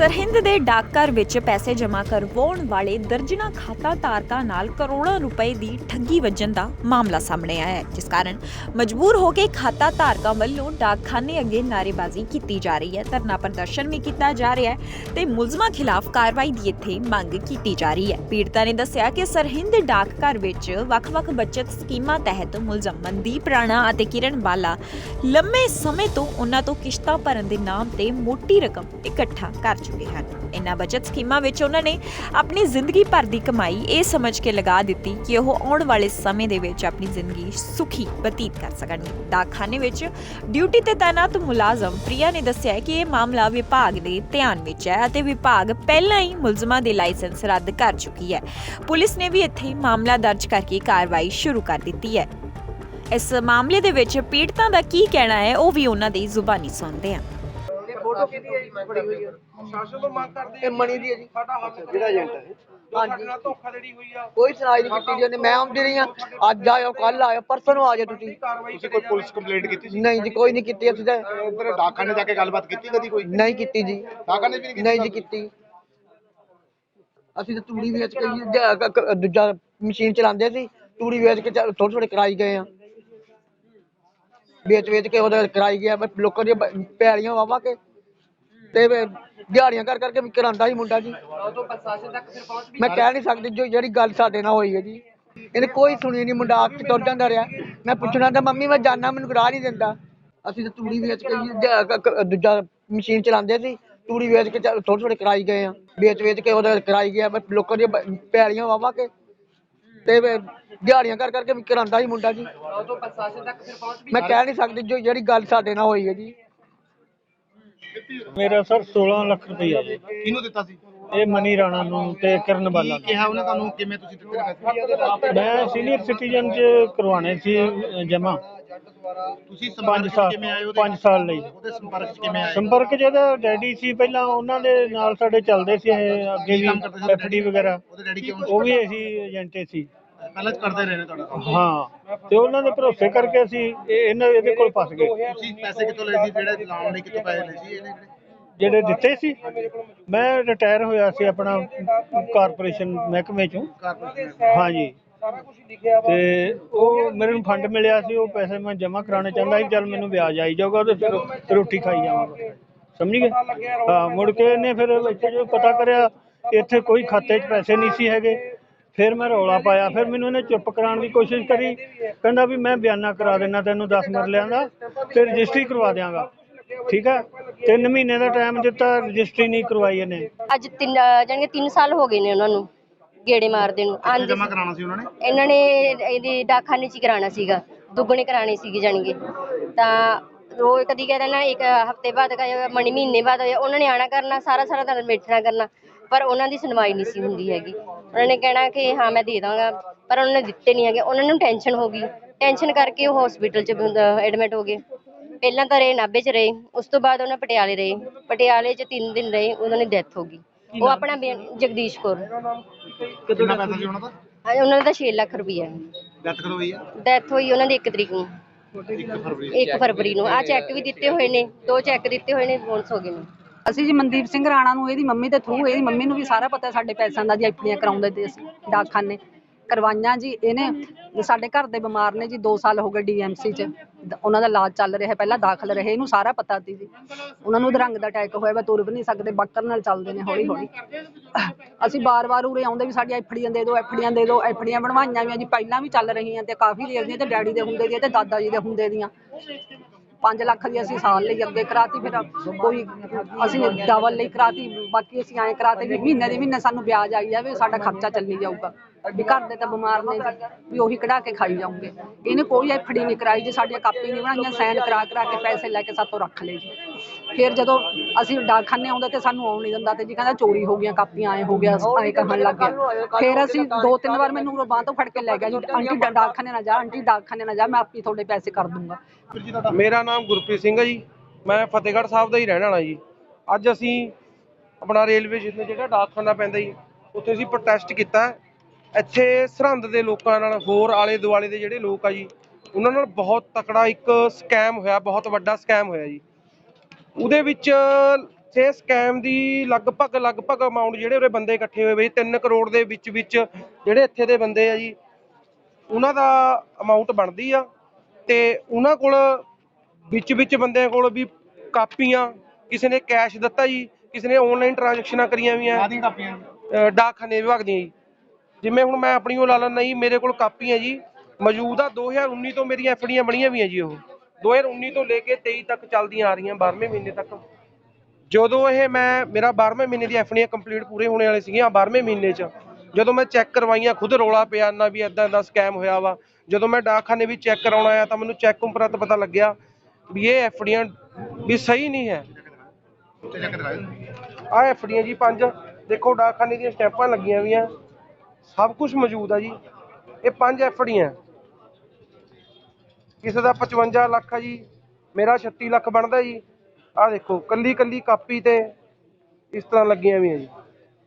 ਸਰਹਿੰਦ ਦੇ ਡਾਕਘਰ ਵਿੱਚ ਪੈਸੇ ਜਮ੍ਹਾਂ ਕਰਵਾਉਣ ਵਾਲੇ ਦਰਜਨਾ ਖਾਤਾ ਧਾਰਕਾਂ ਨਾਲ ਕਰੋੜਾਂ ਰੁਪਏ ਦੀ ਠੱਗੀ ਵੱਜਣ ਦਾ ਮਾਮਲਾ ਸਾਹਮਣੇ ਆਇਆ ਹੈ, ਜਿਸ ਕਾਰਨ ਮਜਬੂਰ ਹੋ ਕੇ ਖਾਤਾ ਧਾਰਕਾਂ ਵੱਲੋਂ ਡਾਕਖਾਨੇ ਅੱਗੇ ਨਾਅਰੇਬਾਜ਼ੀ ਕੀਤੀ ਜਾ ਰਹੀ ਹੈ। ਧਰਨਾ ਪ੍ਰਦਰਸ਼ਨ ਵੀ ਕੀਤਾ ਜਾ ਰਿਹਾ ਹੈ ਤੇ ਮੁਲਜ਼ਮਾਂ ਖਿਲਾਫ ਕਾਰਵਾਈ ਦੀ ਇੱਥੇ ਮੰਗ ਕੀਤੀ ਜਾ ਰਹੀ ਹੈ। ਪੀੜਤਾ ਨੇ ਦੱਸਿਆ ਕਿ ਸਰਹਿੰਦ ਡਾਕਘਰ ਵਿੱਚ ਵੱਖ-ਵੱਖ ਬਚਤ ਸਕੀਮਾਂ ਤਹਿਤ ਮੁਲਜ਼ਮ ਮਨਦੀਪ ਰਾਣਾ ਅਤੇ ਕਿਰਨ ਬਾਲਾ ਲੰਮੇ ਸਮੇਂ ਤੋਂ ਉਹਨਾਂ ਤੋਂ ਕਿਸ਼ਤਾਂ ਭਰਨ ਦੇ ਨਾਮ ਤੇ ਮੋਟੀ ਰਕਮ ਇਕੱਠਾ ਕਰ ਚੁੱਕੇ ਹਨ। ਇਨ੍ਹਾਂ ਬਚਤ ਸਕੀਮਾਂ ਵਿੱਚ ਉਹਨਾਂ ਨੇ ਆਪਣੀ ਜ਼ਿੰਦਗੀ ਭਰ ਦੀ ਕਮਾਈ ਇਹ ਸਮਝ ਕੇ ਲਗਾ ਦਿੱਤੀ ਕਿ ਉਹ ਆਉਣ ਵਾਲੇ ਸਮੇਂ ਦੇ ਵਿੱਚ ਆਪਣੀ ਜ਼ਿੰਦਗੀ ਸੁਖੀ ਬਤੀਤ ਕਰ ਸਕਣਗੇ ਡਾਕਖਾਨੇ ਵਿੱਚ ਡਿਊਟੀ ਤੇ ਤਾਇਨਾਤ ਮੁਲਾਜ਼ਮ ਪ੍ਰਿਆ ਨੇ ਦੱਸਿਆ ਕਿ ਇਹ ਮਾਮਲਾ ਵਿਭਾਗ ਦੇ ਧਿਆਨ ਵਿੱਚ ਹੈ ਅਤੇ ਵਿਭਾਗ ਪਹਿਲਾਂ ਹੀ ਮੁਲਜ਼ਮਾਂ ਦੇ ਲਾਇਸੈਂਸ ਰੱਦ ਕਰ ਚੁੱਕੀ ਹੈ। ਪੁਲਿਸ ਨੇ ਵੀ ਇੱਥੇ ਮਾਮਲਾ ਦਰਜ ਕਰਕੇ ਕਾਰਵਾਈ ਸ਼ੁਰੂ ਕਰ ਦਿੱਤੀ ਹੈ। ਇਸ ਮਾਮਲੇ ਦੇ ਵਿੱਚ ਪੀੜਤਾਂ ਦਾ ਕੀ ਕਹਿਣਾ ਹੈ, ਉਹ ਵੀ ਉਹਨਾਂ ਦੀ ਜ਼ੁਬਾਨੀ ਸੁਣਦੇ ਹਾਂ। ਇਹ ਫੋਟੋ ਕਿਹਦੀ ਹੈ ਜੀ ਬੜੀ ਹੋਈ ਹੈ ਸ਼ਾਸਨ ਤੋਂ ਮੰਗ ਕਰਦੇ ਇਹ ਮਣੀ ਦੀ ਹੈ ਜੀ। ਸਾਡਾ ਹੱਕ ਜਿਹੜਾ ਏਜੰਟ ਹੈ। ਹਾਂਜੀ। ਨਾਲ ਧੋਖਾਧੜੀ ਹੋਈ ਆ। ਕੋਈ ਸੁਣਾਈ ਨਹੀਂ ਕੀਤੀ ਜੀ ਉਹਨੇ ਮੈਂ ਆਉਂਦੀ ਰਹੀ ਹਾਂ। ਅੱਜ ਆਇਓ ਕੱਲ ਆਇਓ ਪਰਸੋਂ ਨੂੰ ਆ ਜਾਓ ਤੁਸੀਂ। ਕਾਰਵਾਈ ਤੁਸੀਂ ਕੋਈ ਪੁਲਿਸ ਕੰਪਲੇਂਟ ਕੀਤੀ ਸੀ? ਨਹੀਂ ਜੀ ਕੋਈ ਨਹੀਂ ਕੀਤੀ ਅਸੀਂ ਤਾਂ ਉਧਰ ਡਾਕਖਾਨੇ ਜਾ ਕੇ ਗੱਲਬਾਤ ਕੀਤੀ ਕਦੀ ਕੋਈ? ਨਹੀਂ ਕੀਤੀ ਜੀ। ਡਾਕਖਾਨੇ ਵੀ ਨਹੀਂ ਕੀਤੀ ਨਹੀਂ ਜੀ ਕੀਤੀ। ਅਸੀਂ ਤਾਂ ਤੂੜੀ ਵੇਚ ਕੇ ਜੀ ਜ- ਕ- ਕ- ਦੂਜਾ ਮਸ਼ੀਨ ਚਲਾਉਂਦੇ ਸੀ ਤੂੜੀ ਵੇਚ ਕੇ ਥੋੜੇ ਥੋੜੇ ਕਰਾਈ ਗਏ ਆ। ਵੇਚ ਵੇਚ ਕੇ ਉਹਦਾ ਕਰਾਈ ਗਿਆ ਬਸ ਲੋਕਾਂ ਦੀਆਂ ਬ- ਪੈਲੀਆਂ ਵਾਵਾ ਕੇ ਤੇ ਦਿਹਾੜੀਆਂ ਕਰ ਕਰਕੇ ਵੀ ਕਰਾਂਦਾ ਸੀ ਮੁੰਡਾ ਜੀ। ਮੈਂ ਕਹਿ ਨਹੀਂ ਸਕਦੀ ਜੋ ਜਿਹੜੀ ਗੱਲ ਸਾਡੇ ਨਾਲ ਹੋਈ ਹੈ ਜੀ। ਇਹਨੇ ਕੋਈ ਸੁਣੀ ਨਹੀਂ, ਮੁੰਡਾ ਆਪ ਤੁਰ ਜਾਂਦਾ ਰਿਹਾ। ਮੈਂ ਪੁੱਛਣਾ ਤਾਂ, ਮੰਮੀ, ਮੈਂ ਜਾਣਾ ਮੈਨੂੰ ਰਾਹ ਨਹੀਂ ਦਿੰਦਾ। ਅਸੀਂ ਤਾਂ ਤੂੜੀ ਵੇਚ ਕੇ ਜੀ ਜ- ਦੂਜਾ ਮਸ਼ੀਨ ਚਲਾਉਂਦੇ ਸੀ। ਤੂੜੀ ਵੇਚ ਕੇ ਥੋੜੇ ਥੋੜੇ ਕਰਾਈ ਗਏ ਆ। ਵੇਚ ਵੇਚ ਕੇ ਉਹਦਾ ਕਰਾਈ ਗਿਆ, ਬਸ ਲੋਕਾਂ ਦੀਆਂ ਬ- ਪੈਲੀਆਂ ਵਾਵਾ ਕੇ। ਤੇ ਵੀ ਦਿਹਾੜੀਆਂ ਕਰ ਕਰਕੇ ਵੀ ਕਰਾਂਦਾ ਸੀ ਮੁੰਡਾ ਜੀ। ਮੈਂ ਕਹਿ ਨਹੀਂ ਸਕਦੀ ਜੋ ਜਿਹੜੀ ਗੱਲ ਸਾਡੇ ਨਾਲ ਹੋਈ ਹੈ ਜੀ। ਮੇਰਾ ਸਰ 16 ਲੱਖ ਰੁਪਈਆ। ਜੀ ਕਿਹਨੂੰ ਦਿੱਤਾ ਸੀ? ਇਹ ਮਨੀ ਰਾਣਾ ਨੂੰ ਤੇ ਕਰਨ ਬਾਲਾ ਕੀ ਕਿਹਾ ਉਹਨੇ ਤੁਹਾਨੂੰ? ਕਿਵੇਂ ਤੁਸੀਂ ਦਿੱਤੇ ਪੈਸੇ? ਮੈਂ ਸੀਨੀਅਰ ਸਿਟੀਜ਼ਨ ਚ ਕਰਵਾਣੇ ਸੀ ਜਮਾ ਤੁਸੀਂ 5 ਸੰਪਰਕ 'ਚ ਸਾਲ ਕਿਵੇਂ ਆਏ ਉਹਦੇ 5 ਸਾਲ ਲਈ। ਉਹਦੇ ਸੰਪਰਕ 'ਚ ਕਿਵੇਂ ਆਏ? ਸੰਪਰਕ ਜਿਹਦਾ ਡੈਡੀ ਸੀ ਪਹਿਲਾਂ ਉਹਨਾਂ ਦੇ ਨਾਲ ਸਾਡੇ ਚੱਲਦੇ ਸੀ ਇਹ ਅੱਗੇ ਕੀ ਵੀ ਕੰਮ ਕਰਦੇ ਸੀ ਐਫਡੀ ਵਗੈਰਾ। ਉਹਦੇ ਡੈਡੀ ਕਿਉਂ ਉਹ ਵੀ ਅਸੀਂ ਏਜੰਟੇ ਸੀ। ਪਹਿਲਾਂ ਕਰਦੇ ਰਹੇ ਨੇ ਤੁਹਾਡਾ ਹਾਂ। ਤੇ ਉਹਨਾਂ ਦੇ ਭਰੋਸੇ ਕਰਕੇ ਅਸੀਂ ਇਹ- ਇਹਨਾਂ ਇਹਦੇ ਕੋਲ ਫਸ ਗਏ। ਤੁਸੀਂ ਪੈਸੇ ਕਿੱਥੋਂ ਲਏ ਸੀ? ਜਿਹੜੇ ਲਾਉਣ ਲਈ ਕਿੱਥੋਂ ਪੈਸੇ ਲਏ ਸੀ ਇਹਨੇ ਜਿਹੜੇ? ਦਿੱਤੇ ਸੀ। ਮੈਂ ਰਿਟਾਇਰ ਹੋਇਆ ਸੀ ਆਪਣਾ ਕਾਰਪੋਰੇਸ਼ਨ ਮਹਿਕਮੇ ਚੋਂ। ਕਾਰਪੋਰੇਸ਼ਨ। ਹਾਂਜੀ। ਸਾਰਾ ਕੁਝ ਲਿਖਿਆ ਵਾ ਤੇ ਉਹ ਮੈਨੂੰ ਫੰਡ ਮਿਲਿਆ ਸੀ। ਉਹ ਪੈਸੇ ਮੈਂ ਜਮ੍ਹਾਂ ਕਰਾਉਣੇ ਚਾਹੁੰਦਾ ਸੀ। ਚੱਲ ਮੈਨੂੰ ਵਿਆਜ ਆਈ ਜਾਊਗਾ ਤੇ ਫਿਰ ਰੋਟੀ ਖਾਈ ਜਾਵਾਂਗਾ। ਸਮਝ ਗਏ? ਹਾਂ ਮੁੜ ਕੇ ਇਹਨੇ ਫਿਰ ਇੱਥੇ ਜੋ ਪਤਾ ਕਰਿਆ ਇੱਥੇ ਕੋਈ ਖਾਤੇ 'ਚ ਪੈਸੇ ਨਹੀਂ ਸੀ ਹੈਗੇ। ਫਿਰ ਮੈਂ ਰੌਲਾ ਪਾਇਆ ਫਿਰ ਮੈਨੂੰ ਇਹਨੇ ਚੁੱਪ ਕਰਾਉਣ ਦੀ ਕੋਸ਼ਿਸ਼ ਕਰੀ। ਕਹਿੰਦਾ ਵੀ ਮੈਂ ਬਿਆਨਾ ਕਰਾ ਦੇਣਾ ਤੈਨੂੰ 10 ਮਰਲਿਆਂ ਦਾ ਤੇ ਰਜਿਸਟਰੀ ਕਰਵਾ ਦਿਆਂਗਾ। ਠੀਕ ਹੈ 3 ਮਹੀਨੇ ਦਾ ਟਾਈਮ ਦਿੱਤਾ ਰਜਿਸਟਰੀ ਨਹੀਂ ਕਰਵਾਈ ਇਹਨੇ। ਅੱਜ ਤਿੰਨ ਕਿ 3 ਸਾਲ ਹੋ ਗਏ ਨੇ ਉਹਨਾਂ ਨੂੰ ਗੇੜੇ ਮਾਰਦੇ ਨੂੰ। ਆਂਦੇ ਜਮ੍ਹਾਂ ਕਰਾਉਣਾ ਸੀ ਉਹਨਾਂ ਨੇ? ਇਹਨਾਂ ਨੇ ਇਹਦੀ ਡਾਕਖਾਨੇ 'ਚ ਹੀ ਕਰਾਉਣਾ ਸੀਗਾ ਦੁੱਗਣੇ ਕਰਾਣੇ ਸੀਗੇ ਕਿ। ਤਾਂ ਰੋਜ਼ ਕਦੀ ਕਹਿ ਦੇਣਾ ਇੱਕ ਹਫ਼ਤੇ ਬਾਅਦ ਕਹੇ ਮਣੀ ਮਹੀਨੇ ਬਾਅਦ ਉਹਨਾਂ ਨੇ ਆਣਾ ਕਰਨਾ ਸਾਰਾ ਸਾਰਾ ਦਿਨ ਬੈਠਣਾ ਕਰਨਾ। ਪਰ ਉਹਨਾਂ ਦੀ ਸੁਣਵਾਈ ਨਹੀਂ ਸੀ ਹੁੰਦੀ ਹੈਗੀ। ਉਹਨਾਂ ਨੇ ਕਹਿਣਾ ਕਿ ਹਾਂ ਮੈਂ ਦੇ ਦਾਂਗਾ ਪਰ ਉਹਨਾਂ ਨੇ ਦਿੱਤੇ ਨਹੀਂ ਹੈਗੇ। ਉਹਨਾਂ ਨੂੰ ਟੈਨਸ਼ਨ ਹੋ ਗਈ। ਟੈਨਸ਼ਨ ਕਰਕੇ ਉਹ ਹਸਪੀਟਲ 'ਚ ਐਡਮਿਟ ਹੋ ਗਏ। ਪਹਿਲਾਂ ਤਾਂ ਰਹੇ ਨਾਭੇ 'ਚ ਰਹੇ। ਉਸ ਤੋਂ ਬਾਅਦ ਉਹਨਾਂ ਪਟਿਆਲੇ ਰਹੇ। ਪਟਿਆਲੇ 'ਚ 3 ਦਿਨ ਰਹੇ ਉਹਨਾਂ ਦੀ ਡੈਥ ਹੋ ਗਈ। ਉਹ ਆਪਣਾ ਜਗਦੀਸ਼ ਕੌਰ। ਕਿੰਨਾ ਪੈਸਾ ਸੀ ਉਹਨਾਂ ਦਾ? ਉਹਨਾਂ ਦਾ 6 ਲੱਖ ਰੁਪਈਆ। ਡੈਥ ਕਦੋਂ ਹੋਈ ਆ? ਡੈਥ ਹੋਈ ਉਹਨਾਂ ਦੀ 1 ਤਰੀਕ ਨੂੰ। 1 ਫਰਵਰੀ। 1 ਫਰਵਰੀ ਨੂੰ। ਆ ਚੈੱਕ ਵੀ ਦਿੱਤੇ ਹੋਏ ਨੇ। ਦੋ ਚੈੱਕ ਦਿੱਤੇ ਹੋਏ ਨੇ ਬੋਨਸ ਹੋ ਗਏ ਨੇ। ਅਸੀਂ ਜੀ ਮਨਦੀਪ ਸਿੰਘ ਰਾਣਾ ਨੂੰ, ਇਹਦੀ ਮੰਮੀ ਦੇ ਥਰੂ ਇਹਦੀ ਮੰਮੀ ਨੂੰ ਵੀ ਸਾਰਾ ਪਤਾ ਸਾਡੇ ਪੈਸਿਆਂ ਦਾ ਜੀ ਐਫਡੀਆਂ ਕਰਾਉਂਦੇ ਤੇ ਅਸੀਂ ਡਾਕਖਾਨੇ ਕਰਵਾਈਆਂ ਜੀ, ਇਹਨੇ ਸਾਡੇ ਘਰ ਦੇ ਬਿਮਾਰ ਨੇ ਜੀ 2 ਸਾਲ ਹੋ ਗਏ ਡੀਐਮਸੀ ਚ। ਦ- ਉਹਨਾਂ ਦਾ ਇਲਾਜ ਚੱਲ ਰਿਹਾ, ਪਹਿਲਾਂ ਦਾਖਲ ਰਹੇ, ਇਹਨੂੰ ਸਾਰਾ ਪਤਾ ਸੀ ਜੀ। ਉਹਨਾਂ ਨੂੰ ਦਰੰਗ ਦਾ ਅਟੈਕ ਹੋਇਆ ਵਾ, ਤੁਰ ਵੀ ਨਹੀਂ ਸਕਦੇ, ਬੱਕਰ ਨਾਲ ਚੱਲਦੇ ਨੇ ਹੌਲੀ ਹੌਲੀ ਅਸੀਂ ਬਾਰ-ਬਾਰ ਉਰੇ ਆਉਂਦੇ ਵੀ ਸਾਡੀਆਂ ਐਫੜੀਆਂ ਦੇ ਦਿਓ ਐਫੜੀਆਂ ਦੇ ਦਿਓ ਐਫੜੀਆਂ ਬਣਵਾਈਆਂ ਵੀ ਆ ਜੀ, ਪਹਿਲਾਂ ਵੀ ਚੱਲ ਰਹੀਆਂ ਤੇ ਕਾਫੀ ਦੇਰ ਦੀਆਂ ਤੇ ਡੈਡੀ ਦੇ ਹੁੰਦੇ ਦੀਆਂ ਤੇ ਦਾਦਾ ਜੀ ਦੇ ਹੁੰਦੇ ਦੀਆਂ। 5 ਲੱਖ ਦੀ ਅਸੀਂ ਸਾਲ ਲਈ ਅੱਗੇ ਕਰਾਤੀ, ਫਿਰ ਕੋਈ ਅਸੀਂ ਡਬਲ ਲਈ ਕਰਾਤੀ, ਬਾਕੀ ਅਸੀਂ ਐਂ ਕਰਾਤੇ ਵੀ ਮਹੀਨੇ ਦੇ ਮਹੀਨੇ ਸਾਨੂੰ ਵਿਆਜ ਆਈ ਜਾਵੇ, ਸਾਡਾ ਖਰਚਾ ਚੱਲੀ ਜਾਊਗਾ। ਵੀ ਘਰ ਦੇ ਤਾਂ ਬਿਮਾਰ ਨੇ ਜੀ, ਵੀ ਉਹੀ ਕਢਾ ਕੇ ਖਾਈ ਜਾਊਂਗੇ। ਇਹਨੇ ਕੋਈ ਐਫਡੀ ਨਹੀਂ ਕਰਾਈ ਜੀ ਸਾਡੀਆਂ ਕਾਪੀ ਨਹੀਂ ਬਣਾਈਆਂ ਸਾਈਨ ਕਰਾ ਕਰਾ ਕੇ ਪੈਸੇ ਲੈ ਕੇ ਸਾਤੋਂ ਰੱਖ ਲਏ ਜੀ। ਫਿਰ ਜਦੋਂ ਅਸੀਂ ਡਾਕਖਾਨੇ ਆਉਂਦੇ ਤੇ ਸਾਨੂੰ ਆਉਣ ਨਹੀਂ ਦਿੰਦਾ ਤੇ ਜੀ ਕਹਿੰਦਾ ਚੋਰੀ ਹੋ ਗਈਆਂ ਕਾਪੀਆਂ ਐ ਹੋ ਗਿਆ ਐ ਕਹਿਣ ਲੱਗ ਗਿਆ। ਫਿਰ ਅਸੀਂ ਦੋ ਤਿੰਨ ਵਾਰ ਮੈਨੂੰ ਬਾਂਹ ਤੋਂ ਫੜ ਕੇ ਲੈ ਗਿਆ ਜੀ ਆਂਟੀ ਡਾਕਖਾਨੇ ਨਾ ਜਾ ਆਂਟੀ ਡਾਕਖਾਨੇ ਨਾ ਜਾ ਮੈਂ ਆਪੀ ਤੁਹਾਡੇ ਪੈਸੇ ਕਰ ਦੂੰਗਾ। ਮੇਰਾ ਨਾਮ ਗੁਰਪ੍ਰੀਤ ਸਿੰਘ ਹੈ ਜੀ ਮੈਂ ਫਤਿਹਗੜ੍ਹ ਸਾਹਿਬ ਦਾ ਹੀ ਰਹਿਣ ਵਾਲਾ ਜੀ। ਅੱਜ ਅਸੀਂ ਆਪਣਾ ਰੇਲਵੇ ਸਟੇਸ਼ਨ ਜਿਹੜਾ ਡਾਕਖਾਨਾ ਪੈਂਦਾ ਜੀ ਉੱਥੇ ਅਸੀਂ ਪ੍ਰੋਟੈਸਟ ਕੀਤਾ। ਇੱਥੇ ਸਰਹੰਦ ਦੇ ਲੋਕਾਂ ਨਾਲ ਹੋਰ ਆਲੇ ਦੁਆਲੇ ਦੇ ਜਿਹੜੇ ਲੋਕ ਆ ਜੀ ਉਹਨਾਂ ਨਾਲ ਬਹੁਤ ਤਕੜਾ ਇੱਕ ਸਕੈਮ ਹੋਇਆ ਬਹੁਤ ਵੱਡਾ ਸਕੈਮ ਹੋਇਆ ਜੀ। ਉਹਦੇ ਵਿੱਚ ਤੇ ਸਕੈਮ ਦੀ ਲਗਭਗ ਲਗਭਗ ਅਮਾਉਂਟ ਜਿਹੜੇ ਉਰੇ ਬੰਦੇ ਇਕੱਠੇ ਹੋਏ ਬਈ 3 ਕਰੋੜ ਦੇ ਵਿੱਚ ਵਿੱਚ ਜਿਹੜੇ ਇੱਥੇ ਦੇ ਬੰਦੇ ਆ ਜੀ ਉਹਨਾਂ ਦਾ ਅਮਾਉਂਟ ਬਣਦੀ ਆ। ਤੇ ਉਹਨਾਂ ਕੋਲ ਵਿੱਚ ਵਿੱਚ ਬੰਦਿਆਂ ਕੋਲ ਵੀ ਕਾਪੀਆਂ ਕਿਸੇ ਨੇ ਕੈਸ਼ ਦਿੱਤਾ ਜੀ ਕਿਸੇ ਨੇ ਆਨਲਾਈਨ ਟ੍ਰਾਂਜੈਕਸ਼ਨਾਂ ਕਰੀਆਂ ਵੀਆਂ ਕਾਦੀਆਂ ਕਾਪੀਆਂ? ਡਾਕਖਾਨੇ ਵਿਭਾਗ ਦੀਆਂ ਜੀ। ਜਿਵੇਂ ਹੁਣ ਮੈਂ ਆਪਣੀ ਉਹ ਲਾ ਲੈਣਾ ਜੀ ਮੇਰੇ ਕੋਲ ਕਾਪੀਆਂ ਜੀ ਮੌਜੂਦਾ 2019 ਤੋਂ ਮੇਰੀਆਂ ਐਫਡੀਆਂ ਬਣੀਆਂ ਵੀਆਂ ਜੀ ਉਹ। 2019 ਤੋਂ ਲੈ ਕੇ 23 ਤੱਕ ਚੱਲਦੀਆਂ ਆ ਰਹੀਆਂ 12ਵੇਂ ਮਹੀਨੇ ਤੱਕ। ਜਦੋਂ ਇਹ ਮੈਂ ਮੇਰਾ 12ਵੇਂ ਮਹੀਨੇ ਦੀ ਐਫਡੀਆਂ ਕੰਪਲੀਟ ਪੂਰੇ ਹੋਣੇ ਵਾਲੇ ਸੀਗੀਆਂ 12ਵੇਂ ਮਹੀਨੇ 'ਚ ਜਦੋਂ ਮੈਂ ਚੈੱਕ ਕਰਵਾਈਆਂ ਖੁਦ ਰੋਲਾ ਪਿਆ ਨਾ ਵੀ ਇਦਾਂ ਦਾ ਸਕੈਮ ਹੋਇਆ ਵਾ। ਜਦੋਂ ਮੈਂ ਡਾਕਖਾਨੇ ਵੀ ਚੈੱਕ ਕਰਾਉਣ ਆਇਆ ਤਾਂ ਮੈਨੂੰ ਚੈੱਕ ਉਪਰੰਤ ਪਤਾ ਲੱਗਿਆ ਵੀ ਇਹ ਐਫਡੀਆਂ ਵੀ ਸਹੀ ਨਹੀਂ ਹੈ। ਆਹ ਐਫਡੀਆਂ ਜੀ ਪੰਜ ਦੇਖੋ ਡਾਕਖਾਨੇ ਦੀਆਂ ਸਟੈਂਪਾਂ ਲੱਗੀਆਂ ਵੀਆਂ। ਸਭ ਕੁਝ ਮੌਜੂਦ ਆ ਜੀ। ਇਹ ਪੰਜ ਐਫਡੀਆਂ ਕਿਸੇ ਦਾ 55 ਲੱਖ ਆ ਜੀ। ਮੇਰਾ 36 ਲੱਖ ਬਣਦਾ ਜੀ। ਆਹ ਦੇਖੋ ਕੱਲੀ ਕੱਲੀ ਕਾਪੀ ਤੇ ਇਸ ਤਰ੍ਹਾਂ ਲੱਗੀਆਂ ਵੀਆਂ ਜੀ।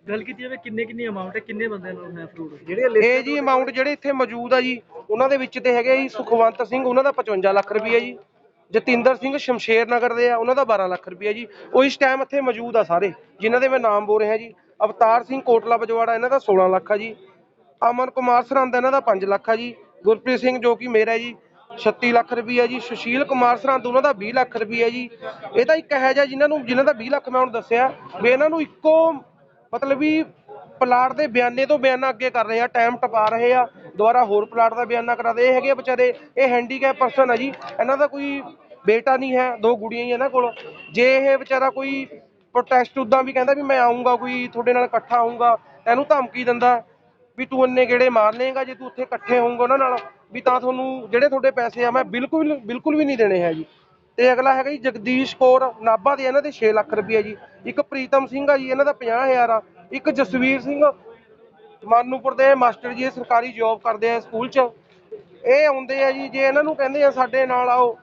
ਗੱਲ ਕੀਤੀ ਜਾਵੇ ਕਿੰਨੇ ਕਿੰਨੀ ਅਮਾਉਂਟ ਹੈ ਕਿੰਨੇ ਬੰਦਿਆਂ ਨੂੰ ਮੈਂ ਫਰੂਟ ਇਹ ਜੀ ਅਮਾਉਂਟ ਜਿਹੜੇ ਇੱਥੇ ਮੌਜੂਦ ਆ ਜੀ ਉਹਨਾਂ ਦੇ ਵਿੱਚ ਤੇ ਹੈਗੇ ਜੀ ਸੁਖਵੰਤ ਸਿੰਘ ਉਹਨਾਂ ਦਾ 55 ਲੱਖ ਰੁਪਈਆ ਜੀ। ਜਤਿੰਦਰ ਸਿੰਘ ਸ਼ਮਸ਼ੇਰ ਨਗਰ ਦੇ ਆ ਉਹਨਾਂ ਦਾ 12 ਲੱਖ ਰੁਪਈਆ ਜੀ। ਉਹ ਇਸ ਟਾਈਮ ਇੱਥੇ ਮੌਜੂਦ ਆ ਸਾਰੇ ਜਿਨ੍ਹਾਂ ਦੇ ਮੈਂ ਨਾਮ ਬੋਲ ਰਿਹਾ ਜੀ। ਅਵਤਾਰ ਸਿੰਘ ਕੋਟਲਾ ਬਜਵਾੜਾ, ਇਹਨਾਂ ਦਾ 16 ਲੱਖ ਆ ਜੀ। ਅਮਨ ਕੁਮਾਰ ਸਰਹੰਦ, ਇਹਨਾਂ ਦਾ 5 ਲੱਖ ਆ ਜੀ। ਗੁਰਪ੍ਰੀਤ ਸਿੰਘ ਜੋ ਕਿ ਮੇਰਾ ਜੀ 36 ਲੱਖ ਰੁਪਈਆ ਜੀ। ਸੁਸ਼ੀਲ ਕੁਮਾਰ ਸਰਹੰਦ, ਉਹਨਾਂ ਦਾ 20 ਲੱਖ ਰੁਪਈਆ ਜੀ। ਇਹ ਤਾਂ ਇੱਕ ਹੈ ਜਿਹਾ ਜਿਨ੍ਹਾਂ ਨੂੰ, ਜਿਨ੍ਹਾਂ ਦਾ 20 ਲੱਖ ਮੈਂ ਹੁਣ ਦੱਸਿਆ, ਵੀ ਇਹਨਾਂ ਨੂੰ ਇੱਕੋ ਮਤਲਬ ਵੀ ਪਲਾਟ ਦੇ ਬਿਆਨੇ ਤੋਂ ਬਿਆਨਾ ਅੱਗੇ ਕਰ ਰਹੇ ਆ ਟਾਈਮ ਟਪਾ ਰਹੇ ਆ, ਦੁਬਾਰਾ ਹੋਰ ਪਲਾਟ ਦਾ ਬਿਆਨਾ ਕਰਾ ਕਰਾਦੇ ਇਹ ਹੈਗੇ ਆ ਵਿਚਾਰੇ, ਇਹ ਹੈਂਡੀਕੈਪ ਪਰਸਨ ਆ ਜੀ। ਇਹਨਾਂ ਦਾ ਕੋਈ ਬੇਟਾ ਨਹੀਂ ਹੈ, ਦੋ ਗੁੜੀਆਂ ਹੀ ਇਹਨਾਂ ਕੋਲ। ਜੇ ਇਹ ਵਿਚਾਰਾ ਕੋਈ ਪ੍ਰੋਟੈਸਟ ਉਦਾਂ ਵੀ ਕਹਿੰਦਾ ਵੀ ਮੈਂ ਆਉਂਗਾ ਕੋਈ ਤੁਹਾਡੇ ਨਾਲ ਇਕੱਠਾ ਆਉਂਗਾ ਇਹਨੂੰ ਧਮਕੀ ਦਿੰਦਾ ਵੀ ਤੂੰ ਇੰਨੇ ਗੇੜੇ ਮਾਰ ਲਏਗਾ, ਜੇ ਤੂੰ ਉੱਥੇ ਇਕੱਠੇ ਹੋਊਗਾ ਉਹਨਾਂ ਨਾਲ, ਵੀ ਤਾਂ ਤੁਹਾਨੂੰ ਜਿਹੜੇ ਤੁਹਾਡੇ ਪੈਸੇ ਆ, ਮੈਂ ਬਿਲਕੁਲ ਬਿਲਕੁਲ ਵੀ ਨਹੀਂ ਦੇਣੇ ਹੈ ਜੀ। ਤੇ ਅਗਲਾ ਹੈਗਾ ਜੀ ਜਗਦੀਸ਼ ਕੌਰ, ਨਾਭਾ ਦੇ ਇਹਨਾਂ ਦੇ 6 ਲੱਖ ਰੁਪਏ ਜੀ। ਇੱਕ ਪ੍ਰੀਤਮ ਸਿੰਘ ਆ ਜੀ, ਇਹਨਾਂ ਦਾ 50000 ਆ। ਇੱਕ ਜਸਵੀਰ ਸਿੰਘ ਮਾਨੂਪੁਰ ਦੇ ਮਾਸਟਰ ਜੀ, ਇਹ ਸਰਕਾਰੀ ਜੌਬ ਕਰਦੇ ਆ ਸਕੂਲ 'ਚ। ਇਹ ਆਉਂਦੇ ਆ ਜੀ, ਜੇ ਇਹਨਾਂ ਨੂੰ ਕਹਿੰਦੇ ਆ ਸਾਡੇ ਨਾਲ ਆਓ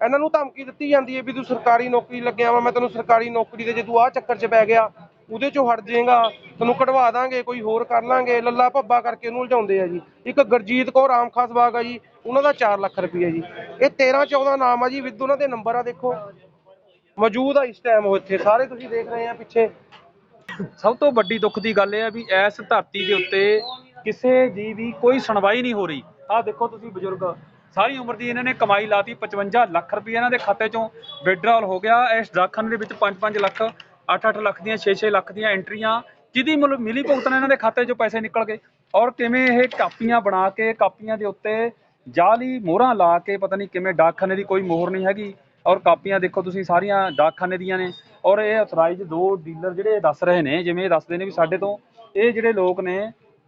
ਇਹਨਾਂ ਨੂੰ ਧਮਕੀ ਦਿੱਤੀ ਜਾਂਦੀ ਹੈ ਵੀ ਤੂੰ ਸਰਕਾਰੀ ਨੌਕਰੀ ਲੱਗਿਆ ਵਾ, ਮੈਂ ਤੈਨੂੰ ਸਰਕਾਰੀ ਨੌਕਰੀ ਦੇ ਜੇ ਤੂੰ ਆਹ ਚੱਕਰ 'ਚ ਪੈ ਗਿਆ, ਉਹਦੇ 'ਚੋਂ ਹਟ ਜਾਏਗਾ, ਤੈਨੂੰ ਕਢਵਾ ਦਾਂਗੇ, ਕੋਈ ਹੋਰ ਕਰ ਲਾਂਗੇ, ਲੱਲਾ ਭੱਬਾ ਕਰਕੇ ਉਹਨੂੰ ਉਲਝਾਉਂਦੇ ਆ ਜੀ। ਇੱਕ ਗੁਰਜੀਤ ਕੌਰ ਆਮ ਖਾਸ ਬਾਗ ਆ ਜੀ, ਉਹਨਾਂ ਦਾ 4 ਲੱਖ ਰੁਪਈਆ ਜੀ। ਇਹ 13 14 ਨਾਮ ਆ ਜੀ, ਵਿਦ ਉਹਨਾਂ ਦੇ ਨੰਬਰ ਆ ਦੇਖੋ। ਮੌਜੂਦ ਆ ਇਸ ਟਾਈਮ ਉਹ ਇੱਥੇ, ਸਾਰੇ ਤੁਸੀਂ ਦੇਖ ਰਹੇ ਆ ਪਿੱਛੇ। ਸਭ ਤੋਂ ਵੱਡੀ ਦੁੱਖ ਦੀ ਗੱਲ ਇਹ ਹੈ ਵੀ ਇਸ ਧਰਤੀ ਦੇ ਉੱਤੇ ਕਿਸੇ ਦੀ ਵੀ ਕੋਈ ਸੁਣਵਾਈ ਨਹੀਂ ਹੋ ਰਹੀ। ਆਹ ਦੇਖੋ ਤੁਸੀਂ ਬਜ਼ੁਰਗ ਸਾਰੀ ਉਮਰ ਦੀ ਇਹਨਾਂ ਨੇ ਕਮਾਈ ਲਾਤੀ 55 ਲੱਖ ਰੁਪਏ। ਇਹਨਾਂ ਦੇ ਖਾਤੇ ਚੋਂ ਵਿਡਰਾਲ ਹੋ ਗਿਆ। ਇਸ ਡਾਕਖਾਨੇ ਦੇ ਵਿੱਚ 5-5 ਲੱਖ 8-8 ਲੱਖ ਦੀਆਂ 6-6 ਲੱਖ ਦੀਆਂ ਐਂਟਰੀਆਂ ਜਿਹਦੀ ਮੁੱਲ ਮਿਲੀ ਭੁਗਤਣ ਇਹਨਾਂ ਦੇ ਖਾਤੇ ਚੋਂ ਪੈਸੇ ਨਿਕਲ ਗਏ। ਔਰ ਕਿਵੇਂ ਇਹ ਕਾਪੀਆਂ ਬਣਾ ਕੇ ਕਾਪੀਆਂ ਦੇ ਉੱਤੇ ਜਾਲੀ ਮੋਹਰਾਂ ਲਾ ਕੇ ਪਤਾ ਨਹੀਂ ਕਿਵੇਂ ਡਾਕਖਾਨੇ ਦੀ ਕੋਈ ਮੋਹਰ ਨਹੀਂ ਹੈਗੀ। ਔਰ ਕਾਪੀਆਂ ਦੇਖੋ ਤੁਸੀਂ ਸਾਰੀਆਂ ਡਾਕਖਾਨੇ ਦੀਆਂ ਨੇ। ਔਰ ਇਹ ਅਥਰਾਈਜ਼ ਦੋ ਡੀਲਰ ਜਿਹੜੇ ਦੱਸ ਰਹੇ ਨੇ ਜਿਵੇਂ ਇਹ ਦੱਸਦੇ ਨੇ ਵੀ ਸਾਡੇ ਤੋਂ ਇਹ ਜਿਹੜੇ ਲੋਕ ਨੇ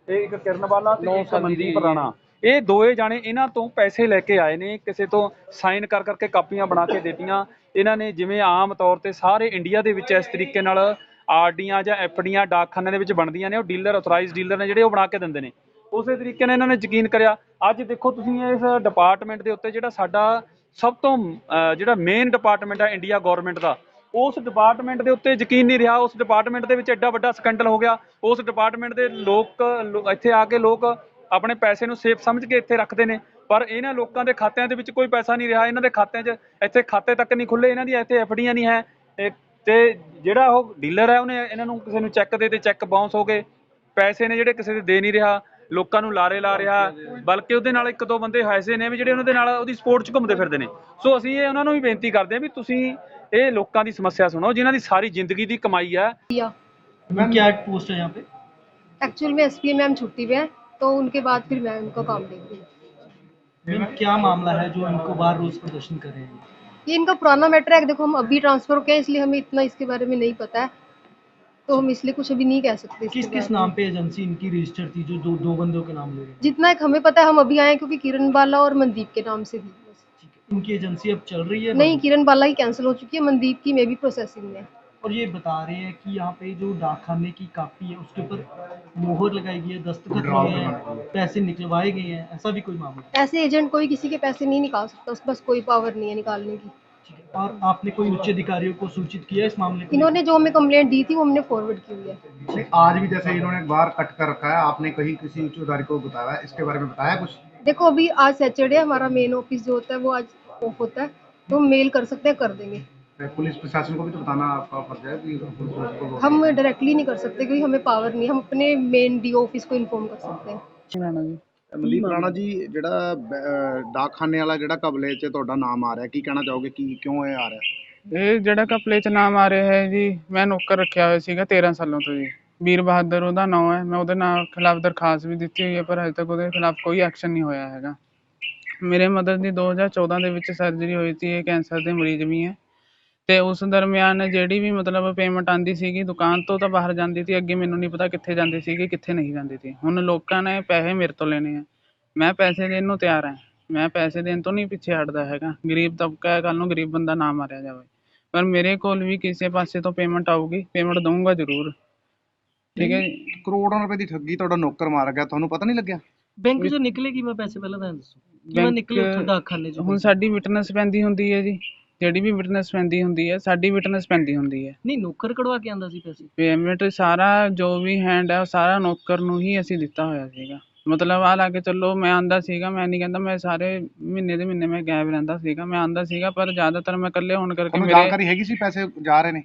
ਇਹ ਇੱਕ ਕਿਰਨ ਵਾਲਾ ਤੇ ਇੱਕ ਮਨਦੀਪ ਰਾਣਾ। ਇਹ ਦੋਏ ਜਾਣੇ ਇਹਨਾਂ ਤੋਂ ਪੈਸੇ ਲੈ ਕੇ ਆਏ ਨੇ, ਕਿਸੇ ਤੋਂ ਸਾਈਨ ਕਰ ਕਰਕੇ ਕਾਪੀਆਂ ਬਣਾ ਕੇ ਦਿੱਤੀਆਂ। ਇਹਨਾਂ ਨੇ ਜਿਵੇਂ ਆਮ ਤੌਰ ਤੇ ਸਾਰੇ ਇੰਡੀਆ ਦੇ ਵਿੱਚ ਇਸ ਤਰੀਕੇ ਨਾਲ ਆਰਡੀਆਂ ਜਾਂ ਐਫਡੀਆਂ ਡਾਕਖਾਨੇ ਦੇ ਵਿੱਚ ਬਣਦੀਆਂ ਨੇ, ਉਹ ਡੀਲਰ ਅਥਰਾਈਜ਼ ਡੀਲਰ ਨੇ ਜਿਹੜੇ ਉਹ ਬਣਾ ਕੇ ਦਿੰਦੇ ਨੇ। ਉਸੇ ਤਰੀਕੇ ਨਾਲ ਇਹਨਾਂ ਨੇ ਯਕੀਨ ਕਰਿਆ, ਅੱਜ ਦੇਖੋ ਤੁਸੀਂ ਇਸ ਡਿਪਾਰਟਮੈਂਟ ਦੇ ਉੱਤੇ ਜਿਹੜਾ ਸਾਡਾ ਸਭ ਤੋਂ ਜਿਹੜਾ ਮੇਨ ਡਿਪਾਰਟਮੈਂਟ ਹੈ ਇੰਡੀਆ ਗਵਰਨਮੈਂਟ ਦਾ, ਉਸ ਡਿਪਾਰਟਮੈਂਟ ਦੇ ਉੱਤੇ ਯਕੀਨ ਨਹੀਂ ਰਿਹਾ, ਉਸ ਡਿਪਾਰਟਮੈਂਟ ਦੇ ਵਿੱਚ ਐਡਾ ਵੱਡਾ ਸਕੈਂਡਲ ਹੋ ਗਿਆ, ਉਸ ਡਿਪਾਰਟਮੈਂਟ ਦੇ ਲੋਕ ਇੱਥੇ ਆ ਕੇ ਲੋਕ ਆਪਣੇ ਪੈਸੇ ਨੂੰ ਸੇਫ ਸਮਝ ਕੇ ਇੱਥੇ ਰੱਖਦੇ ਨੇ ਪਰ ਇਹਨਾਂ ਲੋਕਾਂ ਦੇ ਖਾਤਿਆਂ ਦੇ ਵਿੱਚ ਕੋਈ ਪੈਸਾ ਨਹੀਂ ਰਿਹਾ ਇਹਨਾਂ ਦੇ ਖਾਤਿਆਂ 'ਚ ਇੱਥੇ ਖਾਤੇ ਤੱਕ ਨਹੀਂ ਖੁੱਲੇ ਇਹਨਾਂ ਦੀ ਇੱਥੇ ਐਫਡੀਆਂ ਨਹੀਂ ਹੈ ਇਹ- ਤੇ ਜਿਹੜਾ ਉਹ ਡੀਲਰ ਹੈ ਉਹਨੇ ਇਹਨਾਂ ਨੂੰ ਕਿਸੇ ਨੂੰ ਚੈੱਕ ਦੇ ਤੇ ਚੈੱਕ ਬਾਉਂਸ ਹੋ ਗਏ ਪੈਸੇ ਨੇ ਜਿਹੜੇ ਕਿਸੇ ਦੇ ਦੇ ਨਹੀਂ ਰਿਹਾ ਲੋਕਾਂ ਨੂੰ ਲਾਰੇ ਲਾ ਰਿਹਾ ਬਲਕਿ ਉਹਦੇ ਨਾਲ ਇੱਕ ਦੋ ਬੰਦੇ ਐਸੇ ਨੇ ਵੀ ਜਿਹੜੇ ਉਹਨਾਂ ਦੇ ਨਾਲ ਉਹਦੀ ਸਪੋਰਟ 'ਚ ਘੁੰਮਦੇ ਫਿਰਦੇ ਨੇ ਸੋ ਅਸੀਂ ਇਹ ਉਹਨਾਂ ਨੂੰ ਵੀ ਬੇਨਤੀ ਕਰਦੇ ਹਾਂ ਵੀ ਤੁਸੀਂ ਇਹ ਲੋਕਾਂ ਦੀ ਸਮੱਸਿਆ ਸੁਣੋ ਜਿਨ੍ਹਾਂ ਦੀ ਸਾਰੀ ਜ਼ਿੰਦਗੀ ਦੀ ਕਮਾਈ ਹੈ मैम क्या पोस्ट है यहाँ पे एक्चुअल में एस मैम छुट्टी पे है तो उनके बाद फिर मैं उनका काम देखती हूँ। क्या मामला है जो इनको बाहर रोज प्रदर्शन कर रहे हैं? ये इनका पुराना मैटर है। देखो हम अभी ट्रांसफ़र हो गए इसलिए हमें इतना इसके बारे में नहीं पता है। तो हम इसलिए कुछ अभी नहीं कह सकते किस किस नाम पे एजेंसी इनकी रजिस्टर थी जो दो दो बंदों के नाम ले रहे हैं? जितना एक हमें पता है हम अभी आए हैं क्योंकि किरण बाला और मनदीप के नाम से थी है इनकी एजेंसी अब चल रही है? नहीं किरण बाला की कैंसिल हो चुकी है मनदीप की मे भी प्रोसेसिंग में। है। और ये बता रहे हैं कि यहाँ पे जो डाकखाने की कापी है उसके ऊपर मोहर लगाई गई है दस्तखत हुए हैं पैसे निकलवाए गए हैं ऐसा भी कोई मामला ऐसे एजेंट कोई किसी के पैसे नहीं निकाल सकता उस बस कोई पावर नहीं है निकालने की। और आपने कोई उच्च अधिकारियों को सूचित किया इस मामले को इन्होंने जो हमें कंप्लेंट दी थी वो हमने फॉरवर्ड की हुई है। आज भी जैसे इन्होंने बाहर कट कर रखा है आपने कहीं किसी उच्च अधिकारी को बताया इसके बारे में बताया कुछ? देखो अभी आज सैटरडे हमारा मेन ऑफ़िस जो होता है वो आज ऑफ़ होता है तो मेल कर सकते हैं कर देंगे। पुलिस प्रशासन को भी तो बताना आपका फर्ज है कि पुलिस प्रशासन को हम डायरेक्टली नहीं कर सकते क्योंकि हमें पावर नहीं है हम अपने मेन डी ऑफिस को इन्फॉर्म कर सकते हैं ਮਨਦੀਪ ਰਾਣਾ ਜੀ ਜਿਹੜਾ ਬ- ਅਹ ਡਾਕਖਾਨੇ ਵਾਲਾ ਜਿਹੜਾ ਕਬਲੇ 'ਚ ਤੁਹਾਡਾ ਨਾਮ ਆ ਰਿਹਾ ਕੀ ਕਹਿਣਾ ਚਾਹੋਗੇ ਕੀ ਕਿਉਂ ਇਹ ਆ ਰਿਹਾ ਇਹ ਜਿਹੜਾ ਕਪਲੇ ਚ ਨਾਮ ਆ ਰਿਹਾ ਹੈ ਜੀ ਮੈਂ ਨੌਕਰ ਰੱਖਿਆ ਹੋਇਆ ਸੀਗਾ 13 ਸਾਲਾਂ ਤੋਂ ਜੀ ਵੀਰ ਬਹਾਦਰ ਉਹਦਾ ਨਾਮ ਹੈ ਮੈਂ ਉਹਦੇ ਨਾਲ ਖਿਲਾਫ ਦਰਖਾਸਤ ਵੀ ਦਿੱਤੀ ਹੋਈ ਹੈ ਪਰ ਹਜੇ ਤੱਕ ਉਹਦੇ ਖਿਲਾਫ ਕੋਈ ਐਕਸ਼ਨ ਨਹੀਂ ਹੋਇਆ ਹੈਗਾ ਮੇਰੇ ਮਦਰ ਦੀ 2014 ਦੇ ਵਿੱਚ ਸਰਜਰੀ ਹੋਈ ਸੀ ਇਹ ਕੈਂਸਰ ਦੇ ਮਰੀਜ਼ ਵੀ ਹੈ ਤੇ ਉਸ ਦਰਮਿਆਨ ਜਿਹੜੀ ਵੀ ਮਤਲਬ ਪੇਮੈਂਟ ਆਂਦੀ ਸੀਗੀ ਦੁਕਾਨ ਤੋਂ ਤਾਂ ਬਾਹਰ ਜਾਂਦੀ ਸੀ ਅੱਗੇ ਮੈਨੂੰ ਨਹੀਂ ਪਤਾ ਕਿੱਥੇ ਜਾਂਦੀ ਸੀਗੀ ਕਿੱਥੇ ਨਹੀਂ ਜਾਂਦੀ ਸੀ। ਹੁਣ ਲੋਕਾਂ ਨੇ ਪੈਸੇ ਮੇਰੇ ਤੋਂ ਲੈਣੇ ਆ। ਮੈਂ ਪੈਸੇ ਦੇਣ ਨੂੰ ਤਿਆਰ ਹਾਂ ਮੈਂ ਪੈਸੇ ਦੇਣ ਤੋਂ ਨਹੀਂ ਪਿੱਛੇ ਹਟਦਾ ਹੈਗਾ। ਗਰੀਬ ਤਬਕਾ ਹੈ ਕੱਲ ਨੂੰ ਗਰੀਬ ਬੰਦਾ ਨਾ ਮਾਰਿਆ ਜਾਵੇ। ਪਰ ਮੇਰੇ ਕੋਲ ਵੀ ਕਿਸੇ ਪਾਸੇ ਤੋਂ ਪੇਮੈਂਟ ਆਊਗੀ ਪੇਮੈਂਟ ਦਊਂਗਾ ਜ਼ਰੂਰ। ਠੀਕ ਹੈ ਜੀ? ਕਰੋੜਾਂ ਰੁਪਏ ਦੀ ਠੱਗੀ ਤੁਹਾਡਾ ਨੌਕਰ ਮਾਰ ਗਿਆ ਤੁਹਾਨੂੰ ਪਤਾ ਨਹੀਂ ਲੱਗਿਆ? ਬੈਂਕ ਚੋਂ ਨਿਕਲੇ ਕਿਵੇਂ ਪੈਸੇ ਪਹਿਲਾਂ ਤਾਂ ਇਹ ਦੱਸੋ। ਕਿਵੇਂ ਨਿਕਲੇ ਉੱਥੋਂ ਡਾਕਖਾਨੇ ਚੋਂ? ਹੁਣ ਸਾਡੀ ਵਿਟਨੈਸ ਪੈਂਦੀ ਹੁੰਦੀ ਹੈ ਜੀ। ਜਿਹੜੀ ਵੀ ਵਿਟਨੈਸ ਪੈਂਦੀ ਹੁੰਦੀ ਹੈ ਸਾਡੀ ਵਿਟਨੈਸ ਪੈਂਦੀ ਹੁੰਦੀ ਹੈ। ਨਹੀਂ ਨੌਕਰ ਕਢਵਾ ਕੇ ਆਂਦਾ ਸੀ ਪੈਸੇ ਪੇਮੈਂਟ ਸਾਰਾ ਜੋ ਵੀ ਹੈਂਡ ਹੈ ਉਹ ਸਾਰਾ ਨੌਕਰ ਨੂੰ ਹੀ ਅਸੀਂ ਦਿੱਤਾ ਹੋਇਆ ਸੀਗਾ। ਮਤਲਬ ਆ ਲਾ ਕੇ ਚੱਲੋ ਮੈਂ ਆਂਦਾ ਸੀਗਾ ਮੈਂ ਨਹੀਂ ਕਹਿੰਦਾ ਮੈਂ ਸਾਰੇ ਮਹੀਨੇ ਦੇ ਮਹੀਨੇ ਮੈਂ ਗਾਇਬ ਰਹਿੰਦਾ ਸੀਗਾ। ਮੈਂ ਆਂਦਾ ਸੀਗਾ ਪਰ ਜ਼ਿਆਦਾਤਰ ਮੈਂ ਇਕੱਲੇ ਹੋਣ ਕਰਕੇ ਤੁਹਾਨੂੰ ਮੇਰੇ ਜਾਣਕਾਰੀ ਹੈਗੀ ਸੀ ਪੈਸੇ ਜਾ ਰਹੇ ਨੇ?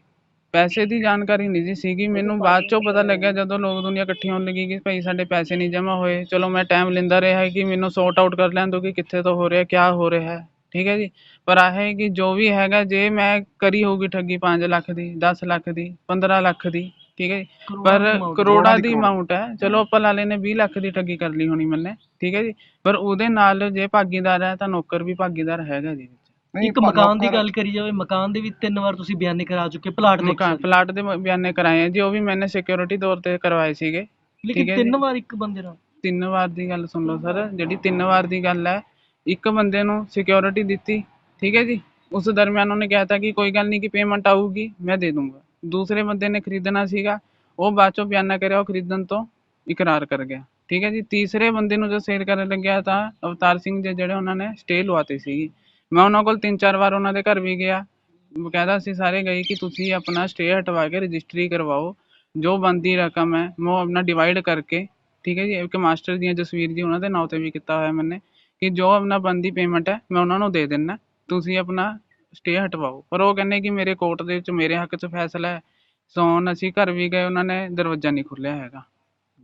ਪੈਸੇ ਦੀ ਜਾਣਕਾਰੀ ਨਹੀਂ ਜੀ ਸੀਗੀ। ਮੈਨੂੰ ਬਾਅਦ ਚੋਂ ਪਤਾ ਲੱਗਿਆ ਜਦੋਂ ਲੋਕ ਦੁਨੀਆ ਇਕੱਠੀ ਹੋਣ ਲੱਗੀ ਕਿ ਭਾਈ ਸਾਡੇ ਪੈਸੇ ਨਹੀਂ ਜਮ੍ਹਾਂ ਹੋਏ। ਚਲੋ ਮੈਂ ਟਾਈਮ ਲੈਂਦਾ ਰਿਹਾ ਕਿ ਮੈਨੂੰ ਸੌਰਟ ਆਊਟ ਕਰ ਲੈਣ ਦਿਓ ਕਿ ਕਿੱਥੇ ਤੋਂ ਹੋ ਰਿਹਾ ਕਿਆ ਹੋ ਰਿਹਾ ਹੈ। ਠੀਕ ਹੈ ਜੀ। ਪਰ ਆਹ ਹੈ ਕਿ ਜੋ ਵੀ ਹੈਗਾ ਜੇ ਮੈਂ ਕਰੀ ਹੋਊਗੀ ਠੱਗੀ 5 ਲੱਖ ਦੀ 10 ਲੱਖ ਦੀ 15 ਲੱਖ ਦੀ ਠੀਕ ਹੈ ਜੀ। ਪਰ ਕਰੋੜਾਂ ਦੀ। ਅਮਾਉਂਟ ਹੈ। ਚਲੋ ਆਪਾਂ ਲਾ ਲੈਨੇ 20 ਲੱਖ ਦੀ ਠੱਗੀ ਕਰ ਲਈ ਹੋਣੀ ਮੈਨੇ ਠੀਕ ਹੈ ਜੀ। ਪਰ ਉਹਦੇ ਨਾਲ ਜੇ ਭਾਗੀਦਾਰ ਹੈ ਤਾਂ ਨੌਕਰ ਵੀ ਭਾਗੀਦਾਰ ਹੈਗਾ ਜੀ ਇੱਕ ਮਕਾਨ ਦੀ ਗੱਲ ਕਰੀ ਜਾਵੇ ਮਕਾਨ ਦੇ ਵੀ ਤਿੰਨ ਵਾਰ ਤੁਸੀਂ ਬਿਆਨੇ ਕਰਾ ਚੁੱਕੇ ਪਲਾਟ ਦੇ ਮਕਾਨ ਪਲਾਟ ਦੇ ਬਿਆਨੇ ਕਰਾਏ ਆ ਜੀ ਉਹ ਵੀ ਮੈਨੇ ਸਿਕਿਉਰਿਟੀ ਤੌਰ ਤੇ ਕਰਵਾਏ ਸੀਗੇ। ਲੇਕਿਨ ਠੀਕ ਹੈ ਜੀ। ਤਿੰਨ ਵਾਰ ਇੱਕ ਬੰਦੇ ਨਾਲ। ਤਿੰਨ ਵਾਰ ਦੀ ਗੱਲ ਸੁਣ ਲਓ ਸਰ ਜਿਹੜੀ ਤਿੰਨ ਵਾਰ ਦੀ ਗੱਲ ਹੈ ਇੱਕ ਬੰਦੇ ਨੂੰ ਸਿਕਿਉਰਿਟੀ ਦਿੱਤੀ, ਠੀਕ ਹੈ ਜੀ? ਉਸ ਦਰਮਿਆਨ ਉਹਨੇ ਕਿਹਾ ਤਾ ਕਿ ਕੋਈ ਗੱਲ ਨਹੀਂ ਕਿ ਪੇਮੈਂਟ ਆਊਗੀ, ਮੈਂ ਦੇ ਦੂੰਗਾ। ਦੂਸਰੇ ਬੰਦੇ ਨੇ ਖਰੀਦਣਾ ਸੀਗਾ, ਉਹ ਬਾਅਦ ਚੋਂ ਬਿਆਨਾ ਕਰਿਆ, ਉਹ ਖਰੀਦਣ ਤੋਂ ਇਕਰਾਰ ਕਰ ਗਿਆ। ਠੀਕ ਹੈ ਜੀ? ਤੀਸਰੇ ਬੰਦੇ ਨੂੰ ਜੋ ਸੇਲ ਕਰਨ ਲੱਗਿਆ ਤਾਂ ਅਵਤਾਰ ਸਿੰਘ ਜੀ ਜਿਹੜੇ ਉਹਨਾਂ ਨੇ ਸਟੇ ਲਵਾਤੀ ਸੀ ਮੈਂ ਉਹਨਾਂ ਕੋਲ ਤਿੰਨ ਚਾਰ ਵਾਰ ਉਹਨਾਂ ਦੇ ਘਰ ਵੀ ਗਿਆ। ਬਕਾਇਦਾ ਅਸੀਂ ਸਾਰੇ ਗਏ ਕਿ ਤੁਸੀਂ ਆਪਣਾ ਸਟੇ ਹਟਵਾ ਕੇ ਰਜਿਸਟਰੀ ਕਰਵਾਓ। ਜੋ ਬਣਦੀ ਰਕਮ ਹੈ, ਮੈਂ ਉਹ ਆਪਣਾ ਡਿਵਾਈਡ ਕਰਕੇ, ਠੀਕ ਹੈ ਜੀ? ਇੱਕ ਮਾਸਟਰ ਦੀਆਂ ਜਸਵੀਰ ਜੀ ਉਹਨਾਂ ਦੇ ਨਾਂ ਤੇ ਵੀ ਕੀਤਾ ਹੋਇਆ ਮੈਨੇ। ਕਿ ਜੋ ਆਪਣਾ ਬਣਦੀ ਪੇਮੈਂਟ ਹੈ ਮੈਂ ਉਹਨਾਂ ਨੂੰ ਦੇ ਦਿੰਦਾ ਤੁਸੀਂ ਆਪਣਾ ਸਟੇ ਹਟਵਾਓ। ਪਰ ਉਹ ਕਹਿੰਦੇ ਕਿ ਮੇਰੇ ਕੋਰਟ ਦੇ ਵਿੱਚ ਮੇਰੇ ਹੱਕ 'ਚ ਫੈਸਲਾ ਹੈ। ਸੋ ਹੁਣ ਅਸੀਂ ਘਰ ਵੀ ਗਏ ਉਹਨਾਂ ਨੇ ਦਰਵਾਜ਼ਾ ਨਹੀਂ ਖੋਲ੍ਹਿਆ ਹੈਗਾ।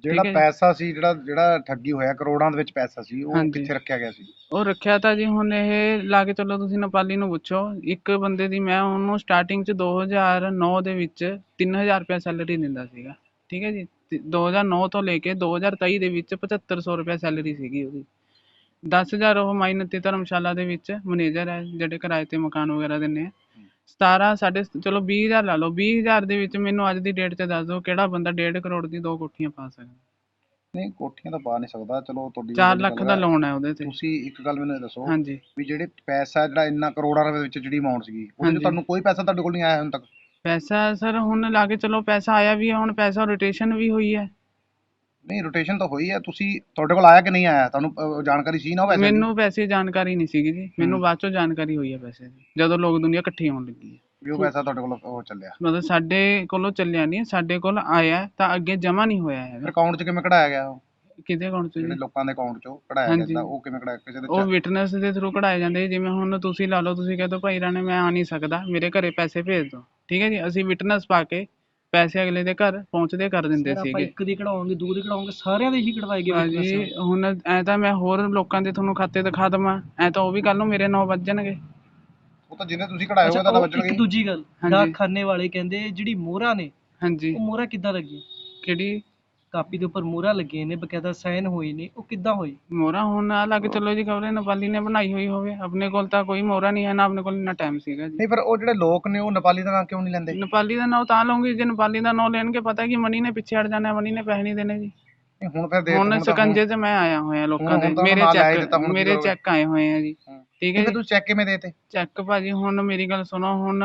ਜਿਹੜਾ। ਪੈਸਾ ਸੀ ਜਿਹੜਾ ਜਿਹੜਾ ਠੱਗੀ ਹੋਇਆ ਕਰੋੜਾਂ ਦੇ ਵਿੱਚ ਪੈਸਾ ਸੀ ਉਹ ਹਾਂਜੀ। ਕਿੱਥੇ ਰੱਖਿਆ ਗਿਆ ਸੀ? ਉਹ ਰੱਖਿਆ ਤਾਂ ਜੀ ਹੁਣ ਇਹ ਲਾ ਕੇ ਚੱਲੋ ਤੁਸੀਂ ਨੇਪਾਲੀ ਨੂੰ ਪੁੱਛੋ। ਇੱਕ ਬੰਦੇ ਦੀ ਮੈਂ ਉਹਨੂੰ ਸਟਾਰਟਿੰਗ 'ਚ 2009 ਦੇ ਵਿੱਚ 3000 ਰੁਪਏ ਸੈਲਰੀ ਦਿੰਦਾ ਸੀਗਾ। ਠੀਕ ਹੈ ਜੀ? ਤੇ 2009 ਤੋਂ ਲੈ ਕੇ 2023 ਦੇ ਵਿੱਚ 7500 ਰੁਪਏ ਸੈਲਰੀ ਸੀਗੀ ਉਹਦੀ। 10000 ਉਹ ਮਾਈਨਤੀ ਧਰਮਸ਼ਾਲਾ ਦੇ ਵਿੱਚ ਮੈਨੇਜਰ ਹੈ ਜਿਹੜੇ ਕਿਰਾਏ ਤੇ ਮਕਾਨ ਵਗੈਰਾ ਦਿੰਦੇ ਆ। 17 ਸਾਡੇ ਚਲੋ 20000 ਲਾ ਲਓ 20000 ਦੇ ਵਿੱਚ ਮੈਨੂੰ ਅੱਜ ਦੀ ਡੇਟ 'ਚ ਦੱਸ ਦਿਓ ਕਿਹੜਾ ਬੰਦਾ 1.5 ਕਰੋੜ ਦੀ ਦੋ ਕੋਠੀਆਂ ਪਾ ਸਕਦਾ। ਨਹੀਂ ਕੋਠੀਆਂ ਤਾਂ ਪਾ ਨਹੀਂ ਸਕਦਾ ਚਲੋ ਤੁਹਾਡੀ 4 ਗੱਲ ਲੱਖ। ਦਾ ਲੋਨ ਹੈ ਉਹਦੇ ਤੇ। ਤੁਸੀਂ ਇੱਕ ਗੱਲ ਮੈਨੂੰ ਦੱਸੋ ਹਾਂਜੀ। ਵੀ ਜਿਹੜੇ ਪੈਸਾ ਜਿਹੜਾ ਇੰਨਾ ਕਰੋੜਾਂ ਰੁਪਏ ਵਿੱਚ ਜਿਹੜੀ ਅਮਾਉਂਟ ਸੀਗੀ ਉਹਦੇ ਤੁਹਾਨੂੰ ਕੋਈ ਪੈਸਾ ਤੁਹਾਡੇ ਕੋਲ ਨਹੀਂ ਆਇਆ ਹੁਣ ਤੱਕ? ਪੈਸਾ ਸਰ ਹੁਣ ਲਾ ਕੇ ਚਲੋ ਪੈਸਾ ਆਇਆ ਵੀ ਹੈ ਹੁਣ ਪੈਸਾ ਰੋਟੇਸ਼ਨ ਵੀ ਹੋਈ ਹੈ। ਨਹੀਂ ਰੋਟੇਸ਼ਨ ਤਾਂ ਹੋਈ ਹੈ। ਤੁਸੀਂ ਤੁਹਾਡੇ ਕੋਲ ਆਇਆ ਕਿ ਨਹੀਂ ਆਇਆ? ਤੁਹਾਨੂੰ ਅਹ, ਜਾਣਕਾਰੀ ਸੀ ਨਾ ਦੀ? ਮੈਨੂੰ ਦੀ ਜਾਣਕਾਰੀ ਨਹੀਂ ਸੀਗੀ ਜੀ। ਮੈਨੂੰ। ਬਾਅਦ ਚੋਂ ਜਾਣਕਾਰੀ ਹੋਈ ਹੈ ਪੈਸੇ ਦੀ। ਜਦੋਂ ਲੋਕ ਦੁਨੀਆ ਇਕੱਠੀ ਹੋਣ ਲੱਗੀ ਹੈ। ਵੀ ਉਹ ਪੈਸਾ ਤੁਹਾਡੇ ਕੋਲ ਉਹ ਚੱਲਿਆ। ਮਤਲਬ ਸਾਡੇ ਕੋਲੋਂ ਚੱਲਿਆ ਨਹੀਂ ਸਾਡੇ ਕੋਲ ਆਇਆ ਤਾਂ ਅੱਗੇ ਜਮਾ ਨਹੀਂ ਹੋਇਆ ਫਿਰ ਹੈਗਾ ਅਕਾਊਂਟ 'ਚ ਕਿਵੇਂ ਕਢਾਇਆ ਗਿਆ ਉਹ? ਕਿਹਦੇ ਅਕਾਊਂਟ 'ਚ ਜਿਹੜੇ ਜੀ ਲੋਕਾਂ ਦੇ ਅਕਾਊਂਟ 'ਚੋਂ ਕਢਾਇਆ ਹਾਂਜੀ। ਜਾਂਦਾ ਉਹ ਕਿਵੇਂ ਕਢਾਇਆ? ਕਿਸੇ ਦੇ ਉਹ check- ਵਿਟਨੈਸ ਦੇ ਥਰੂ ਕਢਾਏ ਜਾਂਦੇ ਜੀ, ਜਿਵੇਂ ਹੁਣ ਤੁਸੀਂ ਲਾ ਲਓ ਤੁਸੀਂ ਕਹਿੰਦੇ ਭਾਈ ਰਾਣੇ ਮੈਂ ਆ ਨਹੀਂ ਸਕਦਾ। ਮੇਰੇ ਘਰੇ ਪੈਸੇ ਭੇਜ ਦਿਓ ਠੀਕ ਹੈ ਜੀ? ਅਸੀਂ ਵਿਟਨੈਸ ਪਾ ਕੇ ਪੈਸੇ ਅਗਲੇ ਦੇ ਘਰ ਪਹੁੰਚਦੇ ਕਰ ਦਿੰਦੇ ਸਰ ਆਪਾਂ ਸੀਗੇ। ਇੱਕ ਦੀ ਕਢਾਵਾਂਗੇ ਦੋ ਦੀ ਕਢਾਵਾਂਗੇ ਸਾਰਿਆਂ ਦੇ ਹੀ ਕਢਵਾਏ ਗਏ ਭਾਜੀ ਨਾਲ। ਹੁਣ ਐ ਤਾਂ ਮੈਂ ਹੋਰ ਲੋਕਾਂ ਦੇ ਤੁਹਾਨੂੰ ਖਾਤੇ ਦਿਖਾ ਦੇਵਾਂ। ਐ ਤਾਂ ਉਹ ਵੀ ਕੱਲ ਨੂੰ ਮੇਰੇ ਨਾਂ ਵੱਜਣਗੇ। ਉਹ ਤਾਂ ਜਿਹਨੇ ਤੁਸੀਂ ਕਢਾਏ ਹੋਏ ਅੱਛਾ ਤਾਂ ਉਹ ਵੱਜਣਗੇ ਇੱਕ ਦੂਜੀ ਗੱਲ ਹਾਂਜੀ। ਡਾਕਖਾਨੇ ਵਾਲੇ ਕਹਿੰਦੇ ਜਿਹੜੀ ਮੋਹਰਾਂ ਨੇ ਹਾਂਜੀ। ਉਹ ਮੋਹਰਾਂ ਕਿੱਦਾਂ ਲੱਗੀਆਂ? ਕਿਹੜੀ? ਕਾਪੀ ਦੇ ਉੱਪਰ ਮੋਹਰਾਂ ਲੱਗੀਆਂ ਨੇ ਬਕਾਇਦਾ ਸਾਈਨ ਹੋਏ ਨੇ ਉਹ ਕਿੱਦਾਂ ਹੋਏ? ਮੋਹਰਾ ਹੁਣ ਆ ਲੱਗ ਚੱਲੋ ਜੀ ਖਬਰੇ ਨੇਪਾਲੀ ਨੇ ਬਣਾਈ ਹੋਈ ਹੋਵੇ ਆਪਣੇ ਕੋਲ ਤਾਂ ਕੋਈ ਮੋਹਰਾ ਨਹੀਂ ਹੈ ਨਾ ਆਪਣੇ ਕੋਲ ਇੰਨਾ ਟਾਈਮ ਸੀਗਾ ਜੀ। ਨਹੀਂ ਫਿਰ ਉਹ ਜਿਹੜੇ ਲੋਕ ਨੇ ਉਹ ਨੇਪਾਲੀ ਦਾ ਨਾਂ ਕਿਉਂ ਨਹੀਂ ਲੈਂਦੇ? ਨੇਪਾਲੀ ਦਾ ਨਾਂ ਤਾਂ ਲਵਾਂਗੇ ਜੇ ਨੇਪਾਲੀ ਦਾ ਨਾਂ ਲੈਣਗੇ ਪਤਾ ਕਿ ਮਨੀ ਨੇ ਪਿੱਛੇ ਹਟ ਜਾਣਾ ਮਨੀ ਨੇ ਪੈਸੇ ਨਹੀਂ ਦੇਣੇ ਜੀ। ਨਹੀਂ, ਹੁਣ ਫਿਰ ਦੇ ਹੁਣ ਤਾਂ ਸਕੰਜੇ 'ਚ ਮੈਂ ਆਇਆ ਹੋਇਆ ਲੋਕਾਂ ਹੁਣ ਦੇ ਤਾਂ ਮੇਰੇ ਨਾਲ ਚੈੱਕ ਹੁਣ ਕੀ ਮੇਰੇ ਕਰੋਗੇ? ਚੈੱਕ ਆਏ ਹੋਏ ਆ ਜੀ। ਠੀਕ ਹੈ ਜੀ? ਤੁਸੀਂ ਚੈੱਕ ਕਿਵੇਂ ਦੇਤੇ ਚੈੱਕ ਭਾਜੀ ਹੁਣ ਮੇਰੀ ਗੱਲ ਸੁਣੋ ਹੁਣ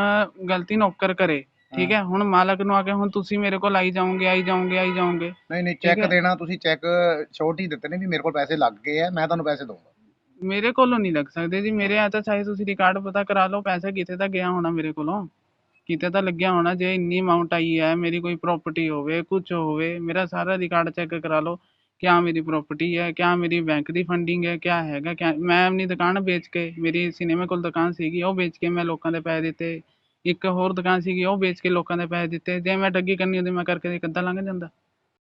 ਗਲਤੀ ਨੌਕਰ ਕਰੇ। ਠੀਕ ਹੈ? ਹੁਣ ਮਾਲਕ ਨੂੰ ਆ ਕੇ ਹੁਣ ਤੁਸੀਂ ਮੇਰੇ ਕੋਲ ਆਈ ਜਾਓਗੇ ਆਈ ਜਾਓਗੇ ਆਈ ਜਾਓਗੇ। ਨਹੀਂ ਨਹੀਂ ਚੈੱਕ ਹੈ। ਦੇਣਾ ਤੁਸੀਂ ਚੈੱਕ ਛੋਟੀ ਦਿੱਤੇ ਨੇ ਵੀ ਮੇਰੇ ਕੋਲ ਪੈਸੇ ਲੱਗ ਗਏ ਆ ਮੈਂ ਤੁਹਾਨੂੰ ਪੈਸੇ ਦਊਂਗਾ। ਮੇਰੇ ਕੋਲੋਂ ਨਹੀਂ ਲੱਗ ਸਕਦੇ ਜੀ ਮੇਰੇ ਆ ਤਾਂ ਚਾਹੇ ਤੁਸੀਂ ਰਿਕਾਰਡ ਪਤਾ ਕਰਾ ਲਓ ਪੈਸਾ ਕਿਤੇ ਤਾਂ ਗਿਆ ਹੋਣਾ ਮੇਰੇ ਕੋਲੋਂ। ਕਿਤੇ ਤਾਂ ਲੱਗਿਆ ਹੋਣਾ ਜੇ ਇੰਨੀ ਅਮਾਉਂਟ ਆਈ ਹੈ ਮੇਰੀ ਕੋਈ ਪ੍ਰਾਪਰਟੀ ਹੋਵੇ ਕੁਝ ਹੋਵੇ ਮੇਰਾ ਸਾਰਾ ਰਿਕਾਰਡ ਚੈੱਕ ਕਰਾ ਲਓ ਕਿਆ ਮੇਰੀ ਪ੍ਰਾਪਰਟੀ ਹੈ ਕਿਆ ਮੇਰੀ ਬੈਂਕ ਦੀ ਫੰਡਿੰਗ ਹੈ ਕਿਆ ਹੈਗਾ ਕਿਆ ਮੈਂ ਆਪਣੀ ਦੁਕਾਨ ਵੇਚ ਕੇ ਮੇਰੀ ਸਿਨੇਮਾ ਕੋਲ ਦੁਕਾਨ ਸੀਗੀ ਉਹ ਵੇਚ ਕੇ ਮੈਂ ਲੋਕਾਂ ਦੇ ਪੈਸੇ ਦਿੱਤੇ। ਇੱਕ ਹੋਰ ਦੁਕਾਨ ਸੀਗੀ, ਉਹ ਵੇਚ ਕੇ ਲੋਕਾਂ ਦੇ ਪੈਸੇ ਦਿੱਤੇ। ਜੇ ਮੈਂ ਠੱਗੀ ਕਰਨੀ ਹੁੰਦੀ, ਮੈਂ ਕਰਕੇ ਇੱਕ ਅੱਧਾ ਲੰਘ ਜਾਂਦਾ।